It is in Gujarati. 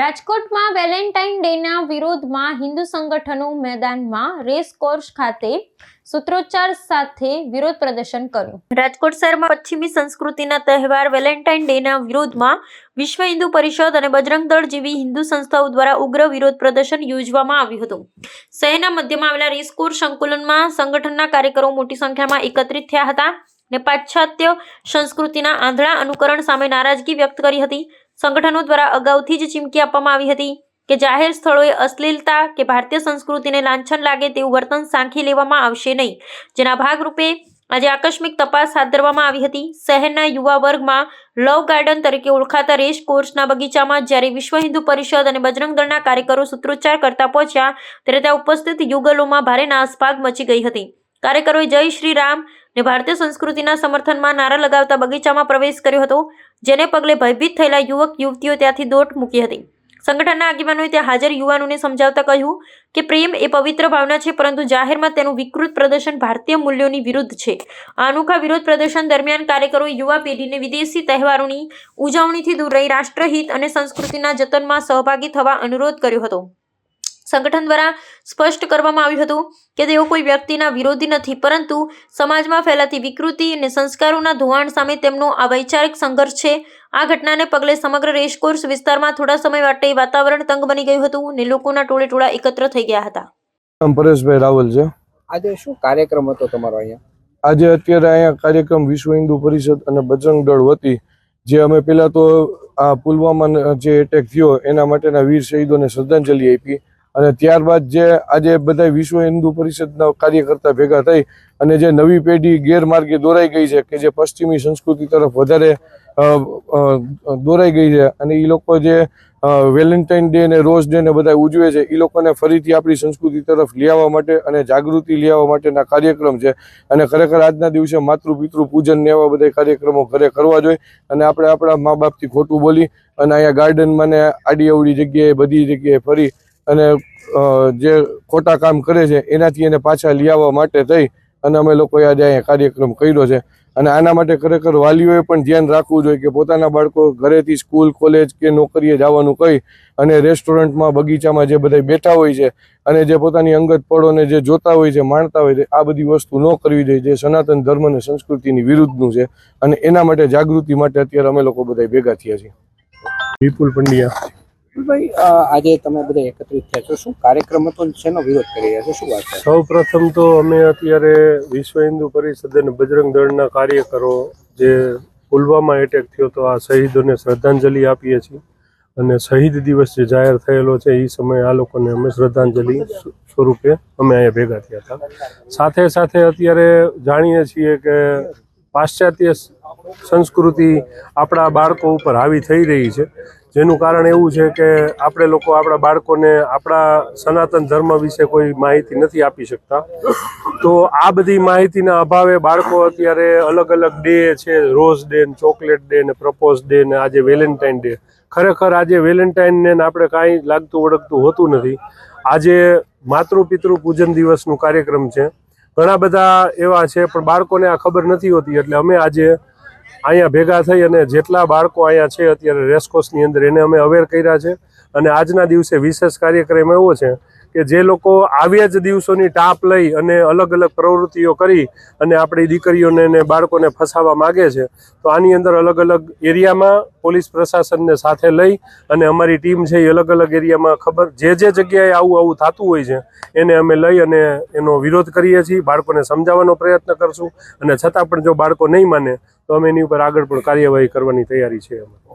રાજકોટમાં વેલેન્ટાઇન ડેના વિરોધમાં હિન્દુ સંગઠનો મેદાનમાં રેસ કોર્સ ખાતે સૂત્રોચ્ચાર સાથે વિરોધ પ્રદર્શન કર્યું. રાજકોટ શહેરમાં પશ્ચિમી સંસ્કૃતિના તહેવાર વેલેન્ટાઇન ડેના વિરોધમાં વિશ્વ હિન્દુ પરિષદ અને બજરંગ દળ જેવી હિન્દુ સંસ્થાઓ દ્વારા ઉગ્ર વિરોધ પ્રદર્શન યોજવામાં આવ્યું હતું. શહેરના મધ્યમાં આવેલા રેસકોર્સ સંકુલનમાં સંગઠનના કાર્યકરો મોટી સંખ્યામાં એકત્રિત થયા હતા ને પાશ્ચાત્ય સંસ્કૃતિના આંધળા અનુકરણ સામે નારાજગી વ્યક્ત કરી હતી. સંગઠનો દ્વારા અગાઉથી જ ચીમકી આપવામાં આવી હતી કે જાહેર સ્થળોએ અશ્લીલતા કે ભારતીય સંસ્કૃતિને લાંછન લાગે તેવું વર્તન સાંખી લેવામાં આવશે નહીં. જેના ભાગરૂપે આજે આકસ્મિક તપાસ હાથ ધરવામાં આવી હતી. શહેરના યુવા વર્ગમાં લવ ગાર્ડન તરીકે ઓળખાતા રેસ કોર્સના બગીચામાં જ્યારે વિશ્વ હિન્દુ પરિષદ અને બજરંગ દળના કાર્યકરો સૂત્રોચ્ચાર કરતા પહોંચ્યા, ત્યારે ત્યાં ઉપસ્થિત યુગલોમાં ભારે નાસભાગ મચી ગઈ હતી. કાર્યકરોએ જય શ્રી રામ ને ભારતીય સંસ્કૃતિના સમર્થનમાં નારા લગાવતા બગીચામાં પ્રવેશ કર્યો હતો, જેને પગલે ભયભીત થયેલા યુવક, યુવતીઓ ત્યાંથી દોટ મૂકી હતી. સંગઠનના આગેવાનોએ ત્યાં હાજર યુવાનોને સમજાવતા કહ્યું કે પ્રેમ એ પવિત્ર ભાવના છે, પરંતુ જાહેરમાં તેનું વિકૃત પ્રદર્શન ભારતીય મૂલ્યોની વિરુદ્ધ છે. આ અનોખા વિરોધ પ્રદર્શન દરમિયાન કાર્યકરોએ યુવા પેઢીને વિદેશી તહેવારોની ઉજવણીથી દૂર રહી રાષ્ટ્રહિત અને સંસ્કૃતિના જતનમાં સહભાગી થવા અનુરોધ કર્યો હતો. સંગઠન દ્વારા સ્પષ્ટ કરવામાં આવ્યું હતું કે તેઓ કોઈ વ્યક્તિના વિરોધી નથી પરંતુ સમાજમાં ફેલાતી વિકૃતિ અને સંસ્કારોના ધોવાણ સામે તેમનો આ વૈચારિક સંઘર્ષ છે. આ ઘટનાને પગલે સમગ્ર રેસકોર્સ વિસ્તારમાં થોડા સમય માટે વાતાવરણ તંગ બની ગયું હતું અને લોકોના ટોળે ટોળા એકત્ર થઈ ગયા હતા. પરેશભાઈ રાવલ છે. આજે શું કાર્યક્રમ હતો તમારો અહીંયા? આજે અત્યારે અહીંયા કાર્યક્રમ વિશ્વ હિન્દુ પરિષદ અને બજરંગ દળ વતી જે અમે પેલા તો આ પુલવામા જે એટેક થયો એના માટેના વીર શહીદોને શ્રદ્ધાંજલિ આપી. અને ત્યારબાદ જે આજે બધા વિશ્વ હિન્દુ પરિષદના કાર્યકર્તા ભેગા થઈ અને જે નવી પેઢી ગેરમાર્ગે દોરાઈ ગઈ છે કે જે પશ્ચિમી સંસ્કૃતિ તરફ વધારે દોરાઈ ગઈ છે અને એ લોકો જે વેલેન્ટાઇન ડે ને રોઝ ડે ને બધા ઉજવે છે એ લોકોને ફરીથી આપણી સંસ્કૃતિ તરફ લેવા માટે અને જાગૃતિ લેવા માટેના કાર્યક્રમ છે. અને ખરેખર આજના દિવસે માતૃ પિતૃ પૂજન ને એવા બધા કાર્યક્રમો ઘરે કરવા જોઈએ અને આપણે આપણા મા બાપથી ખોટું બોલી અને અહીંયા ગાર્ડનમાં ને આડી અવડી જગ્યાએ બધી જગ્યાએ ફરી અને જે ખોટા કામ કરે છે, એનાથી એને પાછા લઈ માટે થઈ અને અમે લોકોએ આજે અહીંયા કાર્યક્રમ કર્યો છે. અને આના માટે ખરેખર વાલીઓએ પણ ધ્યાન રાખવું જોઈએ કે પોતાના બાળકો ઘરેથી સ્કૂલ, કોલેજ કે નોકરીએ જવાનું કહી અને રેસ્ટોરન્ટમાં, બગીચામાં જે બધા બેઠા હોય છે અને જે પોતાની અંગત પળોને જે જોતા હોય છે, માણતા હોય છે, આ બધી વસ્તુ ન કરવી જોઈએ. જે સનાતન ધર્મ અને સંસ્કૃતિની વિરુદ્ધનું છે અને એના માટે જાગૃતિ માટે અત્યારે અમે લોકો બધા ભેગા થયા છીએ. વિપુલ પંડ્યા. ભાઈ અ, આજે તમે બધા એકત્રિત થયા છો. શું કાર્યક્રમ હતો શેનો વિરોધ કરી રહ્યા છો? શું વાત સૌ પ્રથમ તો અમે અત્યારે વિશ્વ હિન્દુ પરિષદ અને બજરંગ દળના કાર્યકરો જે પુલવામા એટેક થયો તો આ શહીદોને શ્રદ્ધાંજલિ આપીએ છીએ. અને શહીદ દિવસ જે જાહેર થયેલો છે એ સમયે આ લોકોને અમે શ્રદ્ધાંજલિ સ્વ- સ્વરૂપે અમે અહીંયા ભેગા થયા હતા. સાથે સાથે અત્યારે જાણીએ છીએ કે પાશ્ચાત્ય સંસ્કૃતિ આપણા બાળકો ઉપર હાવી થઈ રહી છે. જેનું કારણ એવું છે કે આપણે લોકો આપણા બાળકોને આપણા સનાતન ધર્મ વિશે કોઈ માહિતી નથી આપી શકતા. તો આ બધી માહિતીના અભાવે બાળકો અત્યારે અલગ અલગ ડે છે. રોઝ ડે ને ચોકલેટ ડે ને પ્રપોઝ ડે ને આજે વેલેન્ટાઇન ડે. ખરેખર આજે વેલેન્ટાઇનને આપણે કાંઈ લાગતું ઓળખતું હોતું નથી. આજે માતૃ પિતૃ પૂજન દિવસનું કાર્યક્રમ છે. ઘણા બધા એવા છે, પણ બાળકોને આ ખબર નથી હોતી. એટલે અમે આજે અહીંયા ભેગા થઈ અને જેટલા બાળકો અહીંયા છે, અત્યારે રેસકોર્સની અંદર એને અમે અવેર કર્યા છે. અને આજના દિવસે વિશેષ કાર્યક્રમ એવો છે કે જે લોકો આવ્યા જ દિવસોની ટાપ લઈ અને અલગ અલગ પ્રવૃત્તિઓ કરી અને આપણી દીકરીઓને અને બાળકોને ફસાવવા માગે છે, તો આની અંદર અલગ અલગ એરિયામાં પોલીસ પ્રશાસનને સાથે લઈ અને અમારી ટીમ છે એ અલગ અલગ એરિયામાં ખબર, જે જે જગ્યાએ આવું આવું થતું હોય છે, એને અમે લઈ અને એનો વિરોધ કરીએ છીએ, બાળકોને સમજાવવાનો પ્રયત્ન કરશું અને છતાં પણ જો બાળકો નહીં માને, તો અમે એની ઉપર આગળ પણ કાર્યવાહી કરવાની તૈયારી છે અમારી.